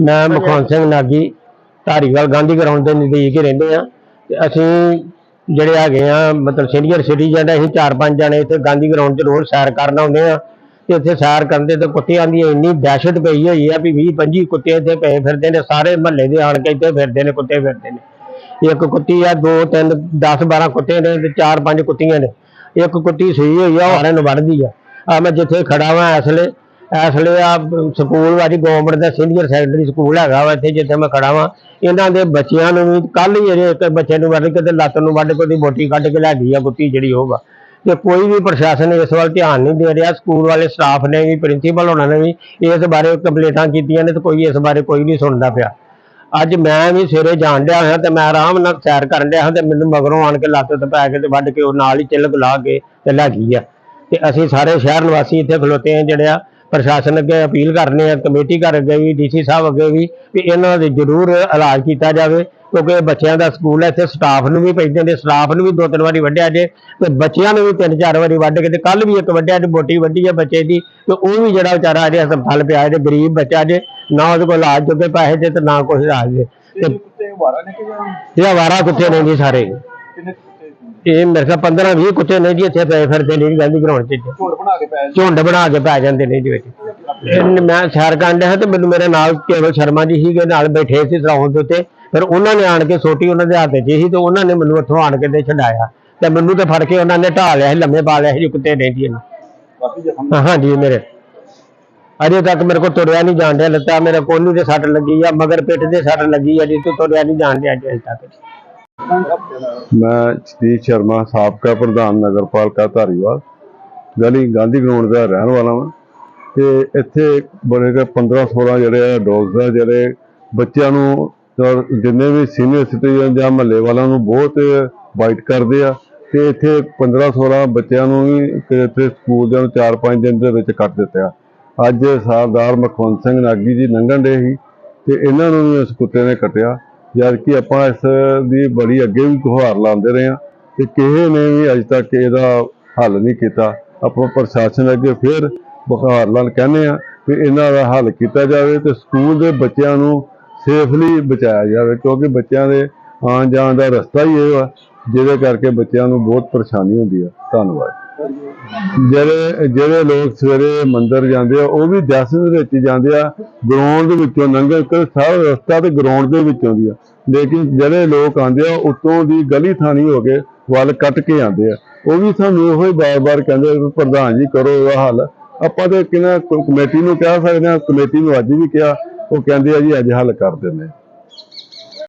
ਮੈਂ ਮਖੌਨ ਸਿੰਘ ਨਾਗੀ, ਧਾਰੀਵਾਲ ਗਾਂਧੀ ਗਰਾਊਂਡ ਦੇ ਨਜ਼ਦੀਕ ਹੀ ਰਹਿੰਦੇ ਆ ਤੇ ਅਸੀਂ ਜਿਹੜੇ ਹੈਗੇ ਆ, ਮਤਲਬ ਸੀਨੀਅਰ ਸਿਟੀਜ਼ਨ ਅਸੀਂ ਚਾਰ ਪੰਜ ਜਣੇ ਇੱਥੇ ਗਾਂਧੀ ਗਰਾਊਂਡ 'ਚ ਰੋਜ਼ ਸੈਰ ਕਰਨ ਆਉਂਦੇ ਆ ਤੇ ਇੱਥੇ ਸੈਰ ਕਰਦੇ ਤੇ ਕੁੱਤਿਆਂ ਦੀ ਇੰਨੀ ਦਹਿਸ਼ਤ ਪਈ ਹੋਈ ਆ ਵੀ 20 25 ਕੁੱਤੇ ਇੱਥੇ ਪਏ ਫਿਰਦੇ ਨੇ, ਸਾਰੇ ਮਹੱਲੇ ਦੇ ਆਣ ਕੇ ਇੱਥੇ ਫਿਰਦੇ ਨੇ, ਕੁੱਤੇ ਫਿਰਦੇ ਨੇ। ਇੱਕ ਕੁੱਤੀ ਆ, ਦੋ, ਤਿੰਨ 10 12 ਕੁੱਤੇ ਨੇ ਤੇ ਚਾਰ ਪੰਜ ਕੁੱਤੀਆਂ ਨੇ। ਇੱਕ ਕੁੱਤੀ ਸਹੀ ਹੋਈ ਆ, ਉਹ ਸਾਰਿਆਂ ਨੂੰ ਵੱਢਦੀ ਆ। ਆ ਮੈਂ ਜਿੱਥੇ ਖੜਾ ਵਾਂ ਇਸ ਵੇਲੇ ਇਸ ਵੇਲੇ ਆ ਸਕੂਲ ਵਾਲੀ ਗਵਰਨਮੈਂਟ ਦਾ ਸੀਨੀਅਰ ਸੈਕੰਡਰੀ ਸਕੂਲ ਹੈਗਾ ਵਾ ਇੱਥੇ, ਜਿੱਥੇ ਮੈਂ ਖੜਾ ਵਾਂ। ਇਹਨਾਂ ਦੇ ਬੱਚਿਆਂ ਨੂੰ ਵੀ ਕੱਲ ਹੀ ਜਿਹੜੇ ਇੱਕ ਬੱਚੇ ਨੂੰ ਵੱਢ ਕੇ ਤੇ ਲੱਤ ਨੂੰ ਵੱਢ ਕੇ ਉਹਦੀ ਬੋਟੀ ਕੱਢ ਕੇ ਲੈ ਗਈ ਆ ਕੁੱਤੀ ਜਿਹੜੀ ਹੋਊਗਾ ਤੇ ਕੋਈ ਵੀ ਪ੍ਰਸ਼ਾਸਨ ਇਸ ਵੱਲ ਧਿਆਨ ਨਹੀਂ ਦੇ ਰਿਹਾ। ਸਕੂਲ ਵਾਲੇ ਸਟਾਫ ਨੇ ਵੀ ਪ੍ਰਿੰਸੀਪਲ ਹੋਣਾ ਨੇ ਵੀ ਇਸ ਬਾਰੇ ਕੰਪਲੇਂਟਾਂ ਕੀਤੀਆਂ ਨੇ ਤੇ ਕੋਈ ਇਸ ਬਾਰੇ ਕੋਈ ਨਹੀਂ ਸੁਣਦਾ ਪਿਆ। ਅੱਜ ਮੈਂ ਵੀ ਸਵੇਰੇ ਜਾਣ ਡਿਆ ਹੋਇਆ ਤੇ ਮੈਂ ਆਰਾਮ ਨਾਲ ਸੈਰ ਕਰਨ ਡਿਆ ਹਾਂ ਤੇ ਮੈਨੂੰ ਮਗਰੋਂ ਆਣ ਕੇ ਲੱਤ ਤੇ ਪੈ ਕੇ ਤੇ ਵੱਢ ਕੇ ਉਹ ਨਾਲ ਹੀ ਚਿਲਕ ਲਾ ਕੇ ਤੇ ਲੈ ਗਈ ਆ। ਤੇ ਅਸੀਂ ਸਾਰੇ ਸ਼ਹਿਰ ਨਿਵਾਸੀ ਇੱਥੇ ਖਲੋਤੇ ਆ ਜਿਹੜੇ ਆ ਪ੍ਰਸ਼ਾਸਨ ਅੱਗੇ ਅਪੀਲ ਕਰਨੇ ਆ ਕਮੇਟੀ ਘਰ ਅੱਗੇ ਵੀ ਡੀਸੀ ਸਾਹਿਬ ਅੱਗੇ ਵੀ ਵੀ ਇਹਨਾਂ ਦੇ ਜ਼ਰੂਰ ਇਲਾਜ ਕੀਤਾ ਜਾਵੇ ਕਿਉਂਕਿ ਬੱਚਿਆਂ ਦਾ ਸਕੂਲ ਹੈ ਇੱਥੇ ਸਟਾਫ ਨੂੰ ਵੀ ਪੈਂਦੇ ਨੇ ਸਟਾਫ ਨੂੰ ਵੀ ਦੋ ਤਿੰਨ ਵਾਰੀ ਵੱਢਿਆ ਜੇ ਤੇ ਬੱਚਿਆਂ ਨੂੰ ਵੀ ਤਿੰਨ ਚਾਰ ਵਾਰੀ ਵੱਢ ਕੇ ਤੇ ਕੱਲ ਵੀ ਇੱਕ ਵੱਢਿਆ ਤੇ ਬੋਟੀ ਵੱਢੀ ਹੈ ਬੱਚੇ ਦੀ ਤੇ ਉਹ ਵੀ ਜਿਹੜਾ ਵਿਚਾਰਾ ਅਜੇ ਹਸਪਤਾਲ ਪਿਆ ਜੇ ਗਰੀਬ ਬੱਚਾ ਜੇ ਨਾ ਉਹਦੇ ਕੋਲ ਇਲਾਜ ਜੋਗੇ ਪੈਸੇ ਜੇ ਤੇ ਨਾ ਕੁਛ ਇਲਾਜ ਜੇ ਤੇ ਇਹ ਆਵਾਰਾ ਕੁੱਤੇ ਨੇ ਜੀ ਸਾਰੇ? ਇਹ ਮੇਰੇ ਖਿਆਲ 15 20 ਕੁੱਤੇ ਨੇ ਜੀ ਇੱਥੇ ਪਏ ਫਿਰਦੇ ਨੇ ਜੀ ਗਾਂਧੀ ਗਰਾਊਂਡ 'ਚ। ਝੁੰਡ ਬਣਾ ਕੇ ਪੈ ਝੁੰਡ ਬਣਾ ਕੇ ਪੈ ਜਾਂਦੇ ਨੇ ਜੀ ਵਿੱਚ। ਇਹ ਮੈਂ ਸੈਰ ਕਰਨ ਡਿਆ ਤੇ ਮੈਨੂੰ ਮੇਰੇ ਨਾਲ ਕੇਵਲ ਸ਼ਰਮਾ ਜੀ ਸੀਗੇ ਨਾਲ ਬੈਠੇ ਸੀ ਗਰਾਊਂਡ ਦੇ ਉੱਤੇ। ਫਿਰ ਉਹਨਾਂ ਨੇ ਆਣ ਕੇ ਸੋਟੀ ਉਹਨਾਂ ਦੇ ਹੱਥ 'ਚ ਸੀ ਤੇ ਉਹਨਾਂ ਨੇ ਮੈਨੂੰ ਉੱਥੋਂ ਆਣ ਕੇ ਤੇ ਛਡਾਇਆ। ਤੇ ਮੈਨੂੰ ਤੇ ਫੜ ਕੇ ਉਹਨਾਂ ਨੇ ਢਾ ਲਿਆ ਸੀ ਲੰਮੇ ਪਾ ਲਿਆ ਸੀ ਜੀ ਕੁੱਤੇ ਨੇ ਜੀ ਇਹਨੂੰ। ਹਾਂਜੀ ਮੇਰੇ। ਅਜੇ ਤੱਕ ਮੇਰੇ ਕੋਲ ਤੁਰਿਆ ਨਹੀਂ ਜਾਣ ਡਿਆ ਲੱਤਾਂ ਮੇਰੇ ਕੋਲੂ ਦੇ ਸੱਟ ਲੱਗੀ ਆ ਮਗਰ ਪਿੱਠ ਦੇ ਸੱਟ ਲੱਗੀ ਆ ਜੀ ਤੇ ਤੁਰਿਆ ਨਹੀਂ ਜਾਣ ਡਿਆ ਅਜੇ ਤੱਕ। ਮੈਂ ਸਤੀਸ਼ ਸ਼ਰਮਾ, ਸਾਬਕਾ ਪ੍ਰਧਾਨ ਨਗਰਪਾਲਿਕਾ ਧਾਰੀਵਾਲ, ਗਲੀ ਗਾਂਧੀ ਗਰਾਊਂਡ ਦਾ ਰਹਿਣ ਵਾਲਾ ਹਾਂ ਤੇ ਇੱਥੇ ਬੜੇ ਕੇ 15 16 ਜਿਹੜੇ ਆ ਡੌਗਸ ਆ, ਜਿਹੜੇ ਬੱਚਿਆਂ ਨੂੰ ਜਿੰਨੇ ਵੀ ਸੀਨੀਅਰ ਸਿਟੀਜ਼ਨ ਜਾਂ ਮਹੱਲੇ ਵਾਲਿਆਂ ਨੂੰ ਬਹੁਤ ਵਾਈਟ ਕਰਦੇ ਆ। ਤੇ ਇੱਥੇ 15 16 ਬੱਚਿਆਂ ਨੂੰ ਵੀ ਇੱਥੇ ਸਕੂਲ ਦੇ ਨੂੰ 4-5 ਦਿਨ ਦੇ ਵਿੱਚ ਕੱਟ ਦਿੱਤਾ। ਅੱਜ ਸਰਦਾਰ ਮਖਵੰਤ ਸਿੰਘ ਨਾਗੀ ਜੀ ਲੰਘਣ ਦੇ ਸੀ ਤੇ ਇਹਨਾਂ ਨੂੰ ਵੀ ਇਸ ਕੁੱਤੇ ਨੇ ਕੱਟਿਆ। ਜਦ ਕਿ ਆਪਾਂ ਇਸ ਦੀ ਬੜੀ ਅੱਗੇ ਵੀ ਗੁਹਾਰ ਲਾਉਂਦੇ ਰਹੇ ਹਾਂ ਤੇ ਕਿਸੇ ਨੇ ਵੀ ਅਜੇ ਤੱਕ ਇਹਦਾ ਹੱਲ ਨਹੀਂ ਕੀਤਾ। ਆਪਾਂ ਪ੍ਰਸ਼ਾਸਨ ਅੱਗੇ ਫਿਰ ਬੁਖਾਰ ਲਾਉਣ ਕਹਿੰਦੇ ਆ ਕਿ ਇਹਨਾਂ ਦਾ ਹੱਲ ਕੀਤਾ ਜਾਵੇ ਤੇ ਸਕੂਲ ਦੇ ਬੱਚਿਆਂ ਨੂੰ ਸੇਫਲੀ ਬਚਾਇਆ ਜਾਵੇ, ਕਿਉਂਕਿ ਬੱਚਿਆਂ ਦੇ ਆਉਣ ਜਾਣ ਦਾ ਰਸਤਾ ਹੀ ਇਹ ਆ, ਜਿਹਦੇ ਕਰਕੇ ਬੱਚਿਆਂ ਨੂੰ ਬਹੁਤ ਪਰੇਸ਼ਾਨੀ ਹੁੰਦੀ ਆ। ਧੰਨਵਾਦ। ਜਿਹੜੇ ਜਿਹੜੇ ਲੋਕ ਸਵੇਰੇ ਮੰਦਿਰ ਜਾਂਦੇ ਆ, ਉਹ ਵੀ ਦਰਸ਼ਨ ਦੇ ਵਿੱਚ ਜਾਂਦੇ ਆ ਗਰਾਊਂਡ ਦੇ ਵਿੱਚੋਂ ਲੰਘਣ ਕੇ ਸਾਰਾ ਰਸਤਾ ਤੇ ਗਰਾਊਂਡ ਦੇ ਵਿੱਚੋਂ ਦੀ ਆ। ਲੇਕਿਨ ਜਿਹੜੇ ਲੋਕ ਆਉਂਦੇ ਆ, ਉੱਤੋਂ ਦੀ ਗਲੀ ਥਾਣੀ ਹੋ ਕੇ ਵੱਲ ਕੱਟ ਕੇ ਆਉਂਦੇ ਆ। ਉਹ ਵੀ ਸਾਨੂੰ ਉਹੋ ਹੀ ਬਾਰ-ਬਾਰ ਕਹਿੰਦੇ ਪ੍ਰਧਾਨ ਜੀ ਕਰੋ ਇਹਦਾ ਹੱਲ। ਆਪਾਂ ਤੇ ਕਿਹਨਾਂ ਕਮੇਟੀ ਨੂੰ ਕਹਿ ਸਕਦੇ ਆ, ਕਮੇਟੀ ਨੂੰ ਅੱਜ ਵੀ ਕਿਹਾ, ਉਹ ਕਹਿੰਦੇ ਆ ਜੀ ਅੱਜ ਹੱਲ ਕਰ ਦਿੰਦੇ